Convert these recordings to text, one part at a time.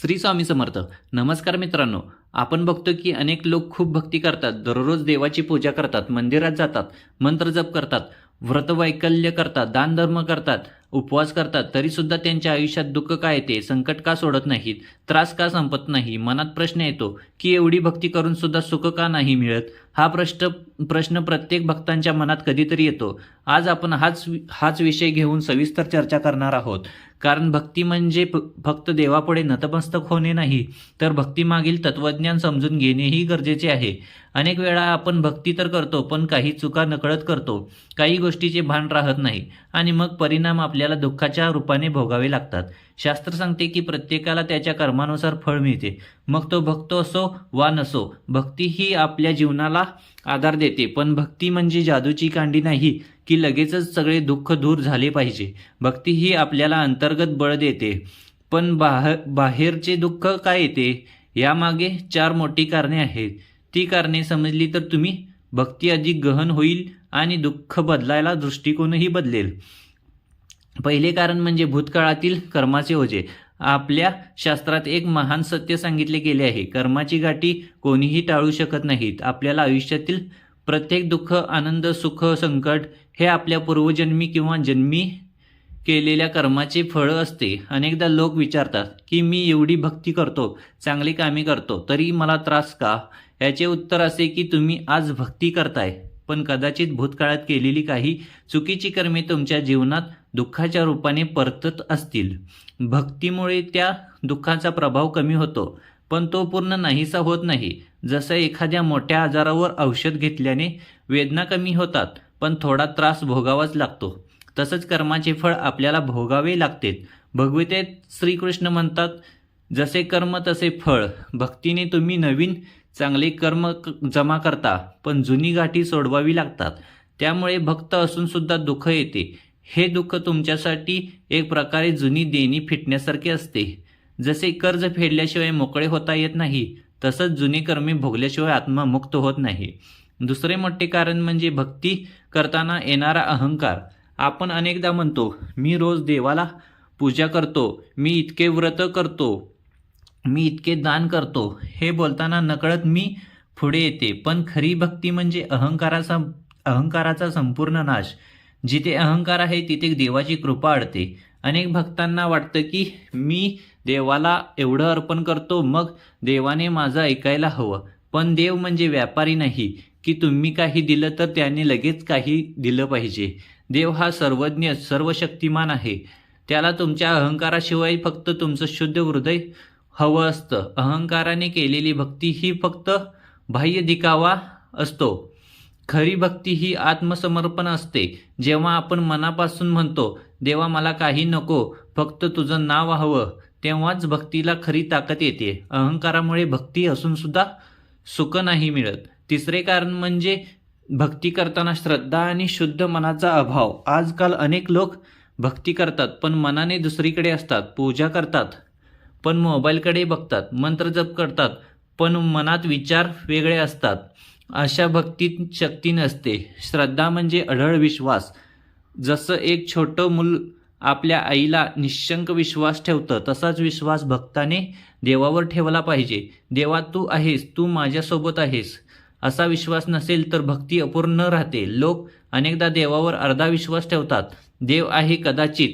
श्री स्वामी समर्थ. नमस्कार मित्रांनो आपण बघतो की अनेक लोक खूप भक्ती करतात. दररोज देवाची पूजा करतात मंदिरात जातात मंत्र जप करतात व्रतवैकल्य करतात दानधर्म करतात उपवास करतात. तरीसुद्धा त्यांच्या आयुष्यात दुःख का येते संकट का सोडत नाहीत त्रास का संपत नाही मनात प्रश्न येतो की एवढी भक्ती करून सुद्धा सुख का नाही मिळत? हा प्रश्न प्रश्न प्रत्येक भक्तांच्या मनात कधीतरी येतो. आज आपण हाच हाच विषय घेऊन सविस्तर चर्चा करणार आहोत. कारण भक्ती म्हणजे फक्त देवापुढे नतमस्तक होणे नाही तर भक्तीमागील तत्वज्ञान समजून घेणेही गरजेचे आहे. अनेक वेळा आपण भक्ती तर करतो पण काही चुका नकळत करतो. काही गोष्टीचे भान राहत नाही आणि मग परिणाम आपल्याला दुःखाच्या रूपाने भोगावे लागतात. शास्त्र सांगते की प्रत्येकाला त्याच्या कर्मानुसार फळ मिळते. मग तो भक्त असो वा नसो भक्ती ही आपल्या जीवनाला आधार देते. पण भक्ती म्हणजे जादूची कांडी नाही की लगेचच सगळे दुःख दूर झाले पाहिजे. भक्ती ही आपल्याला अंतर्गत बळ देते. पण बाह बाहेरचे दुःख काय येते? यामागे चार मोठी कारणे आहेत. ती कारणे समजली तर तुम्ही? भक्ती अधिक गहन होईल आणि दुःख बदलायला दृष्टिकोनही बदलेल. पहिले कारण म्हणजे भूतकाळातील कर्माचे ओझे. आपल्या शास्त्रात एक महान सत्य सांगितले गेले आहे. कर्माची गाठी कोणीही टाळू शकत नाहीत. आपल्याला आयुष्यातील प्रत्येक दुःख आनंद सुख संकट हे आपल्या पूर्वजन्मी किंवा जन्मी केलेल्या कर्माचे फळ असते. अनेकदा लोक विचारतात की मी एवढी भक्ती करतो चांगली कामे करतो तरी मला त्रास का? याचे उत्तर असे की तुम्ही आज भक्ती करताय. पण कदाचित भूतकाळात केलेली काही चुकीची कर्मे तुमच्या जीवनात दुःखाच्या रूपाने परतत असतील. भक्तीमुळे त्या दुःखाचा प्रभाव कमी होतो पण तो पूर्ण नाहीसा होत नाही. जसं एखाद्या मोठ्या आजारावर औषध घेतल्याने वेदना कमी होतात पण थोडा त्रास भोगावाच लागतो. तसंच कर्माचे फळ आपल्याला भोगावे लागते भगवतेत श्रीकृष्ण म्हणतात जसे कर्म तसे फळ. भक्तीने तुम्ही नवीन चांगले कर्म क- जमा करता पण जुनी गाठी सोडवावी लागतात. त्यामुळे भक्त असून सुद्धा दुःख येते. हे दुःख तुमच्यासाठी एक प्रकारे जुनी देणी फिटण्यासारखे असते. जसे कर्ज फेडल्याशिवाय मोकळे होता येत नाही तसंच जुनी कर्मे भोगल्याशिवाय आत्मा मुक्त होत नाही. दुसरे मोठे कारण म्हणजे भक्ती करताना येणारा अहंकार. आपण अनेकदा म्हणतो मी रोज देवाला पूजा करतो मी इतके व्रत करतो मी इतके दान करतो हे बोलताना नकळत मी पुढे येते. पण खरी भक्ती म्हणजे अहंकाराचा अहंकाराचा संपूर्ण नाश. जिथे अहंकार आहे तिथे देवाची कृपा अडते. अनेक भक्तांना वाटतं की मी देवाला एवढं अर्पण करतो मग देवाने माझं ऐकायला हवं. पण देव म्हणजे व्यापारी नाही. की तुम्ही काही दिलं तर त्याने लगेच काही दिलं पाहिजे. देव हा सर्वज्ञ सर्वशक्तिमान आहे. त्याला तुमच्या अहंकाराशिवाय फक्त तुमचं शुद्ध हृदय हवं असतं. अहंकाराने केलेली भक्ती ही फक्त बाह्य दिखावा असतो. खरी भक्ती ही आत्मसमर्पण असते. जेव्हा आपण मनापासून म्हणतो देवा मला काही नको फक्त तुझं नाव हवं तेव्हाच भक्तीला खरी ताकद येते. अहंकारामुळे भक्ती असून सुद्धा सुख नाही मिळत. तिसरे कारण म्हणजे भक्ती करताना श्रद्धा आणि शुद्ध मनाचा अभाव. आजकाल अनेक लोक भक्ती करतात पण मनाने दुसरीकडे असतात पूजा करतात. पण मोबाईलकडे बघतात मंत्र जप करतात पण मनात विचार वेगळे असतात. अशा भक्तीत शक्ती नसते. श्रद्धा म्हणजे अढळ विश्वास. जसं एक छोटं मूल आपल्या आईला निशंक विश्वास ठेवतं तसाच विश्वास भक्ताने देवावर ठेवला पाहिजे. देवा तू आहेस तू माझ्यासोबत आहेस. असा विश्वास नसेल तर भक्ती अपूर्ण राहते. लोक अनेकदा देवावर अर्धा विश्वास ठेवतात. देव आहे कदाचित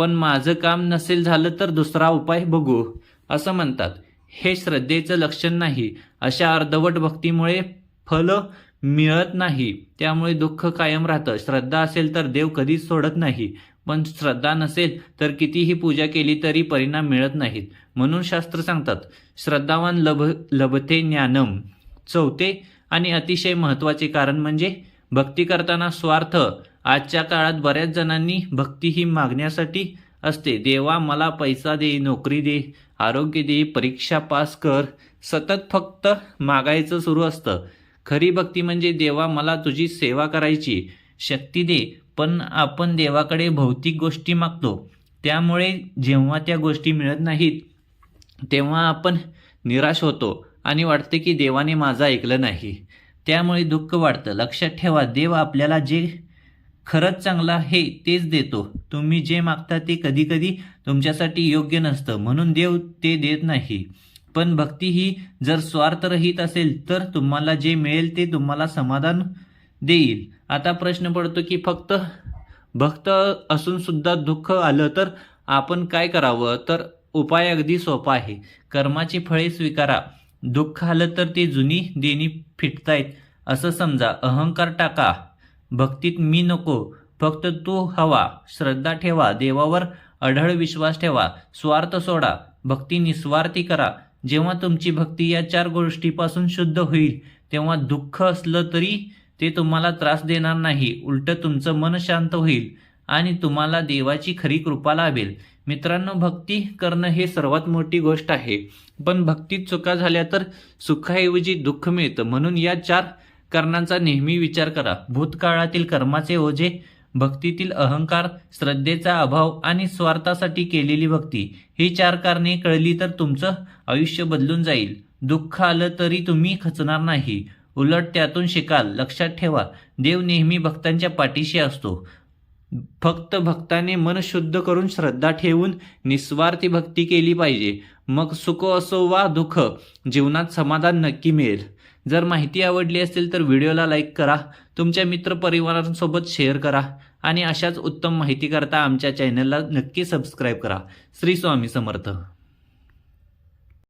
पण माझं काम नसेल झालं तर दुसरा उपाय बघू असं म्हणतात. हे श्रद्धेचं लक्षण नाही. अशा अर्धवट भक्तीमुळे फल मिळत नाही. त्यामुळे दुःख कायम राहतं. श्रद्धा असेल तर देव कधीच सोडत नाही. पण श्रद्धा नसेल तर कितीही पूजा केली तरी परिणाम मिळत नाहीत. म्हणून शास्त्र सांगतात श्रद्धावान लभ लभते ज्ञानम. चौथे आणि अतिशय महत्त्वाचे कारण म्हणजे भक्ती करताना स्वार्थ आजच्या काळात बऱ्याच जणांनी भक्ती ही मागण्यासाठी असते. देवा मला पैसा दे नोकरी दे आरोग्य दे परीक्षा पास कर. सतत फक्त मागायचं सुरू असतं. खरी भक्ती म्हणजे देवा मला तुझी सेवा करायची. शक्ती दे पण आपण देवाकडे भौतिक गोष्टी मागतो. त्यामुळे जेव्हा त्या गोष्टी मिळत नाहीत तेव्हा आपण निराश होतो आणि वाटते की देवाने माझं ऐकलं नाही. त्यामुळे दुःख वाढतं. लक्षात ठेवा देव आपल्याला जे खरंच चांगलं हे तेच देतो. तुम्ही जे मागता ते कधी कधी तुमच्यासाठी योग्य नसतं. म्हणून देव ते देत नाही. पण भक्ती ही जर स्वार्थरहित असेल तर तुम्हाला जे मिळेल ते तुम्हाला समाधान देईल. आता प्रश्न पडतो की फक्त भक्त असून सुद्धा दुःख आलं तर आपण काय करावं? तर उपाय अगदी सोपा आहे. कर्माची फळे स्वीकारा. दुःख आलं तर ती जुनी देणी फिटतायत. असं समजा. अहंकार टाका. भक्तीत मी नको फक्त तू हवा. श्रद्धा ठेवा देवावर अढळ विश्वास ठेवा. स्वार्थ सोडा भक्ती निस्वार्थी करा. जेव्हा तुमची भक्ती या चार गोष्टीपासून शुद्ध होईल तेव्हा दुःख असलं तरी ते तुम्हाला त्रास देणार नाही. उलट तुमचं मन शांत होईल आणि तुम्हाला देवाची खरी कृपा लाभेल. मित्रांनो भक्ती करणं हे सर्वात मोठी गोष्ट आहे. पण भक्तीत चुका झाल्या तर सुखाऐवजी दुःख मिळतं. म्हणून या चार करण्याचा नेहमी विचार करा. भूतकाळातील कर्माचे ओझे भक्तीतील अहंकार श्रद्धेचा अभाव आणि स्वार्थासाठी केलेली भक्ती ही चार कारणे कळली तर तुमचं आयुष्य बदलून जाईल. दुःख आलं तरी तुम्ही खचणार नाही. उलट त्यातून शिकाल. लक्षात ठेवा देव नेहमी भक्तांच्या पाठीशी असतो. फक्त भक्ताने मन शुद्ध करून श्रद्धा ठेवून निस्वार्थी भक्ती केली पाहिजे. मग सुख असो वा दुःख जीवनात समाधान नक्की मिळेल. जर माहिती आवडली असेल तर व्हिडिओला लाईक करा तुमच्या मित्रपरिवारांसोबत शेअर करा आणि अशाच उत्तम माहिती करता आमच्या चॅनलला नक्की सबस्क्राईब करा. श्री स्वामी समर्थ.